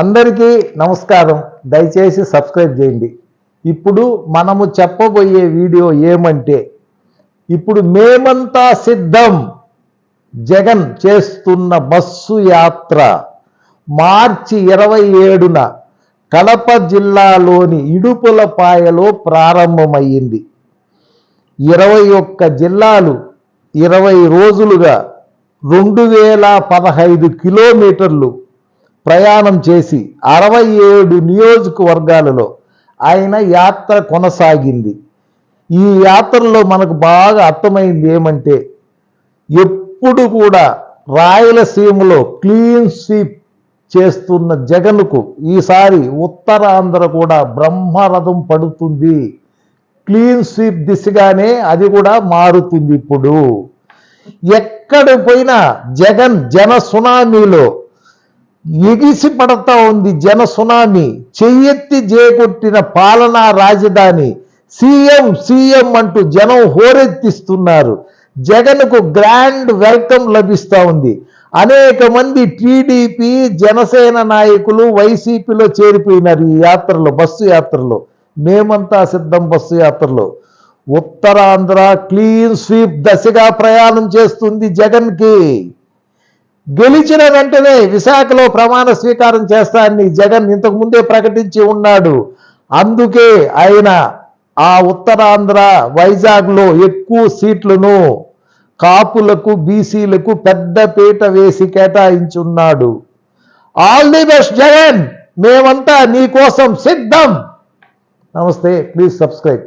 అందరికీ నమస్కారం. దయచేసి సబ్స్క్రైబ్ చేయండి. ఇప్పుడు మనము చెప్పబోయే వీడియో ఏమంటే ఇప్పుడు మేమంతా సిద్ధం. జగన్ చేస్తున్న బస్సు యాత్ర మార్చి ఇరవై ఏడున కడప జిల్లాలోని ఇడుపులపాయలో ప్రారంభమయ్యింది. ఇరవై ఒక్క జిల్లాలు ఇరవై రోజులుగా రెండు వేల పదహైదు కిలోమీటర్లు ప్రయాణం చేసి అరవై ఏడు నియోజకవర్గాలలో ఆయన యాత్ర కొనసాగింది. ఈ యాత్రలో మనకు బాగా అర్థమైంది ఏమంటే ఎప్పుడు కూడా రాయలసీమలో క్లీన్ స్వీప్ చేస్తున్న జగన్కు ఈసారి ఉత్తరాంధ్ర కూడా బ్రహ్మరథం పడుతుంది. క్లీన్ స్వీప్ దిశగానే అది కూడా మారుతుంది ఇప్పుడు. ఎక్కడ పోయినా జగన్ జన సునామీలో ఎగిసి పడతా ఉంది జన సునామీ చెయ్యెత్తి చేకొట్టిన పాలనా రాజధాని. సీఎం సీఎం అంటూ జనం హోరెత్తిస్తున్నారు. జగన్కు గ్రాండ్ వెల్కమ్ లభిస్తూ ఉంది. అనేక మంది టీడీపీ జనసేన నాయకులు వైసీపీలో చేరిపోయినారు ఈ యాత్రలో బస్సు యాత్రలో. మేమంతా సిద్ధం బస్సు యాత్రలో. ఉత్తరాంధ్ర క్లీన్ స్వీప్ దశగా ప్రయాణం చేస్తుంది జగన్కి. గెలిచిన వెంటనే విశాఖలో ప్రమాణ స్వీకారం చేస్తానని జగన్ ఇంతకు ముందే ప్రకటించి ఉన్నాడు. అందుకే ఆయన ఆ ఉత్తరాంధ్ర వైజాగ్లో ఎక్కువ సీట్లను కాపులకు బీసీలకు పెద్ద పీట వేసి కేటాయించున్నాడు. All the best Jagan! మేమంతా నీకోసం సిద్ధం! నమస్తే ప్లీజ్ సబ్స్క్రైబ్.